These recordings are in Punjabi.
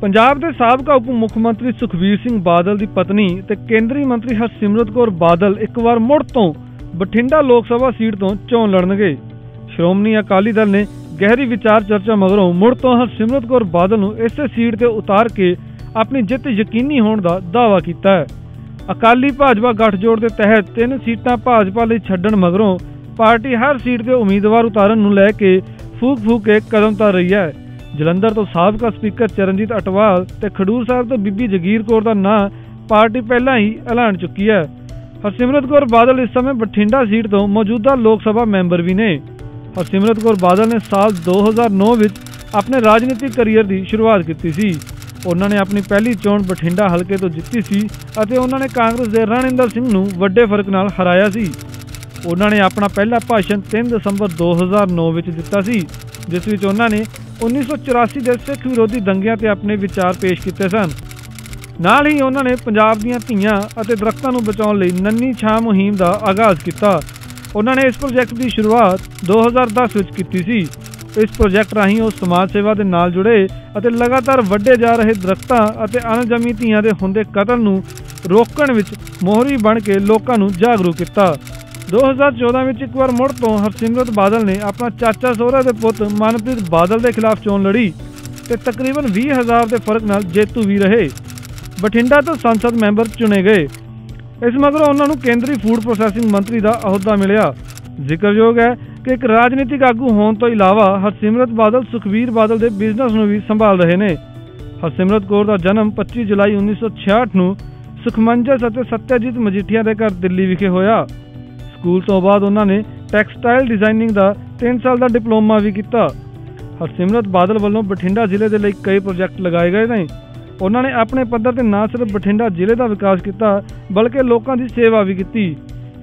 ਪੰਜਾਬ ਦੇ ਸਾਬਕਾ ਉਪ ਮੁੱਖ ਮੰਤਰੀ ਸੁਖਬੀਰ ਸਿੰਘ ਬਾਦਲ ਦੀ ਪਤਨੀ ਤੇ ਕੇਂਦਰੀ ਮੰਤਰੀ ਹਰਸਿਮਰਤ ਕੌਰ ਬਾਦਲ ਇੱਕ ਵਾਰ ਮੁੜ ਤੋਂ ਬਠਿੰਡਾ ਲੋਕ ਸਭਾ ਸੀਟ ਤੋਂ ਚੋਣ ਲੜਨਗੇ। ਸ਼੍ਰੋਮਣੀ ਅਕਾਲੀ ਦਲ ਨੇ ਗਹਿਰੀ ਵਿਚਾਰ ਚਰਚਾ ਮਗਰੋਂ ਮੁੜ ਤੋਂ ਹਰਸਿਮਰਤ ਕੌਰ ਬਾਦਲ ਨੂੰ ਇਸੇ ਸੀਟ ਤੇ ਉਤਾਰ ਕੇ ਆਪਣੀ ਜਿੱਤ ਯਕੀਨੀ ਹੋਣ ਦਾ ਦਾਅਵਾ ਕੀਤਾ ਹੈ। ਅਕਾਲੀ ਭਾਜਪਾ ਗੱਠਜੋੜ ਦੇ ਤਹਿਤ ਤਿੰਨ ਸੀਟਾਂ ਭਾਜਪਾ ਲਈ ਛੱਡਣ ਮਗਰੋਂ ਪਾਰਟੀ ਹਰ ਸੀਟ ਤੇ ਉਮੀਦਵਾਰ ਉਤਾਰਨ ਨੂੰ ਲੈ ਕੇ ਫੂਕ ਫੂਕ ਕੇ ਕਦਮ ਧਰ ਰਹੀ ਹੈ। ਜਲੰਧਰ ਤੋਂ ਸਾਬਕਾ ਸਪੀਕਰ ਚਰਨਜੀਤ ਅਟਵਾਲ ਤੇ ਖਡੂਰ ਸਾਹਿਬ ਤੋਂ ਬੀਬੀ ਜਗੀਰ ਕੌਰ ਦਾ ਨਾਂ ਪਾਰਟੀ ਪਹਿਲਾਂ ਹੀ ਐਲਾਨ ਚੁੱਕੀ ਹੈ। ਹਰਸਿਮਰਤ ਕੌਰ ਬਾਦਲ ਇਸ ਸਮੇਂ ਬਠਿੰਡਾ ਸੀਟ ਤੋਂ ਮੌਜੂਦਾ ਲੋਕ ਸਭਾ ਮੈਂਬਰ ਵੀ ਨੇ। ਹਰਸਿਮਰਤ ਕੌਰ ਬਾਦਲ ਨੇ ਸਾਲ 2009 ਵਿੱਚ ਆਪਣੇ ਰਾਜਨੀਤਿਕ ਕੈਰੀਅਰ ਦੀ ਸ਼ੁਰੂਆਤ ਕੀਤੀ ਸੀ। ਉਹਨਾਂ ਨੇ ਆਪਣੀ ਪਹਿਲੀ ਚੋਣ ਬਠਿੰਡਾ ਹਲਕੇ ਤੋਂ ਜਿੱਤੀ ਸੀ ਅਤੇ ਉਹਨਾਂ ਨੇ ਕਾਂਗਰਸ ਦੇ ਰਣਿੰਦਰ ਸਿੰਘ ਨੂੰ ਵੱਡੇ ਫ਼ਰਕ ਨਾਲ ਹਰਾਇਆ ਸੀ। ਉਹਨਾਂ ਨੇ ਆਪਣਾ ਪਹਿਲਾ ਭਾਸ਼ਣ 3 ਦਸੰਬਰ 2009 ਵਿੱਚ ਦਿੱਤਾ ਸੀ, ਜਿਸ ਵਿੱਚ ਉਹਨਾਂ ਨੇ 1984 ਦੇ ਸਿੱਖ ਵਿਰੋਧੀ ਦੰਗਿਆਂ ਤੇ ਆਪਣੇ ਵਿਚਾਰ ਪੇਸ਼ ਕੀਤੇ ਸਨ। ਨਾਲ ਹੀ ਉਹਨਾਂ ਨੇ ਪੰਜਾਬ ਦੀਆਂ ਧੀਆਂ ਅਤੇ ਦਰਖਤਾਂ ਨੂੰ ਬਚਾਉਣ ਲਈ ਨੰਨੀ ਛਾਂ ਮੁਹਿੰਮ ਦਾ ਆਗਾਜ਼ ਕੀਤਾ। ਉਹਨਾਂ ਨੇ ਇਸ ਪ੍ਰੋਜੈਕਟ ਦੀ ਸ਼ੁਰੂਆਤ 2010 ਵਿੱਚ ਕੀਤੀ ਸੀ। ਇਸ ਪ੍ਰੋਜੈਕਟ ਰਾਹੀਂ ਉਹ ਸਮਾਜ ਸੇਵਾ ਦੇ ਨਾਲ ਜੁੜੇ ਅਤੇ ਲਗਾਤਾਰ ਵੱਡੇ ਜਾ ਰਹੇ ਦਰਖਤਾਂ ਅਤੇ ਅਣਜਮੀ ਧੀਆਂ ਦੇ ਹੁੰਦੇ ਕਤਲ ਨੂੰ ਰੋਕਣ ਵਿੱਚ ਮੋਹਰੀ ਬਣ ਕੇ ਲੋਕਾਂ ਨੂੰ ਜਾਗਰੂਕ ਕੀਤਾ। 2014 ਵਿੱਚ ਇੱਕ ਵਾਰ ਮੁੜ ਤੋਂ ਹਰਸਿਮਰਤ ਬਾਦਲ ਨੇ ਆਪਣਾ ਚਾਚਾ ਸੋਹਰਾ ਦੇ ਪੁੱਤ ਮਨਪ੍ਰੀਤ ਬਾਦਲ ਦੇ ਖਿਲਾਫ ਚੋਣ ਲੜੀ ਤੇ ਤਕਰੀਬਨ 20000 ਦੇ ਫ਼ਰਕ ਨਾਲ ਜੇਤੂ ਵੀ ਰਹੇ। ਬਠਿੰਡਾ ਤੋਂ ਸੰਸਦ ਮੈਂਬਰ ਚੁਣੇ ਗਏ। ਇਸ ਮਗਰੋਂ ਉਹਨਾਂ ਨੂੰ ਕੇਂਦਰੀ ਫੂਡ ਪ੍ਰੋਸੈਸਿੰਗ ਮੰਤਰੀ ਦਾ ਅਹੁਦਾ ਮਿਲਿਆ। ਜ਼ਿਕਰਯੋਗ ਹੈ ਕਿ ਇੱਕ ਰਾਜਨੀਤਿਕ ਆਗੂ ਹੋਣ ਤੋਂ ਇਲਾਵਾ ਹਰਸਿਮਰਤ ਬਾਦਲ, ਸੁਖਬੀਰ ਬਾਦਲ ਦੇ ਬਿਜ਼ਨਸ ਨੂੰ ਵੀ ਸੰਭਾਲ ਰਹੇ ਨੇ। ਹਰਸਿਮਰਤ ਕੌਰ ਦਾ ਜਨਮ 25 ਜੁਲਾਈ 1966 ਨੂੰ ਸੁਖਮੰਜਸ ਅਤੇ ਸਤਿਆਜੀਤ ਮਜੀਠੀਆ ਦੇ ਘਰ ਦਿੱਲੀ ਵਿਖੇ ਹੋਇਆ। ਸਕੂਲ ਤੋਂ ਬਾਅਦ ਉਹਨਾਂ ਨੇ ਟੈਕਸਟਾਈਲ ਡਿਜ਼ਾਈਨਿੰਗ ਦਾ 3 ਸਾਲ ਦਾ ਡਿਪਲੋਮਾ ਵੀ ਕੀਤਾ। ਹਰਸਿਮਰਤ ਬਾਦਲ ਵੱਲੋਂ ਬਠਿੰਡਾ ਜ਼ਿਲ੍ਹੇ ਦੇ ਲਈ ਕਈ ਪ੍ਰੋਜੈਕਟ ਲਗਾਏ ਗਏ ਨੇ। ਉਹਨਾਂ ਨੇ ਆਪਣੇ ਪੱਧਰ ਤੇ ਨਾ ਸਿਰਫ ਬਠਿੰਡਾ ਜ਼ਿਲ੍ਹੇ ਦਾ ਵਿਕਾਸ ਕੀਤਾ, ਬਲਕਿ ਲੋਕਾਂ ਦੀ ਸੇਵਾ ਵੀ ਕੀਤੀ।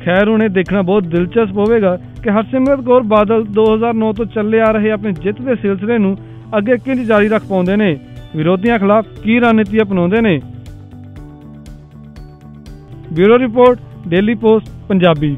ਖੈਰ ਉਹਨੇ ਦੇਖਣਾ ਬਹੁਤ ਦਿਲਚਸਪ ਹੋਵੇਗਾ ਕਿ ਹਰਸਿਮਰਤ ਕੌਰ ਬਾਦਲ 2009 ਤੋਂ ਚੱਲੇ ਆ ਰਹੇ ਆਪਣੇ ਜਿੱਤ ਦੇ ਸਿਲਸਿਲੇ ਨੂੰ ਅੱਗੇ ਕਿੰਜ ਜਾਰੀ ਰੱਖ ਪਾਉਂਦੇ ਨੇ। ਵਿਰੋਧੀਆਂ ਖਿਲਾਫ ਕੀ ਰਣਨੀਤੀ ਅਪਣਾਉਂਦੇ ਨੇ? Bureau report, Daily Post, Punjabi.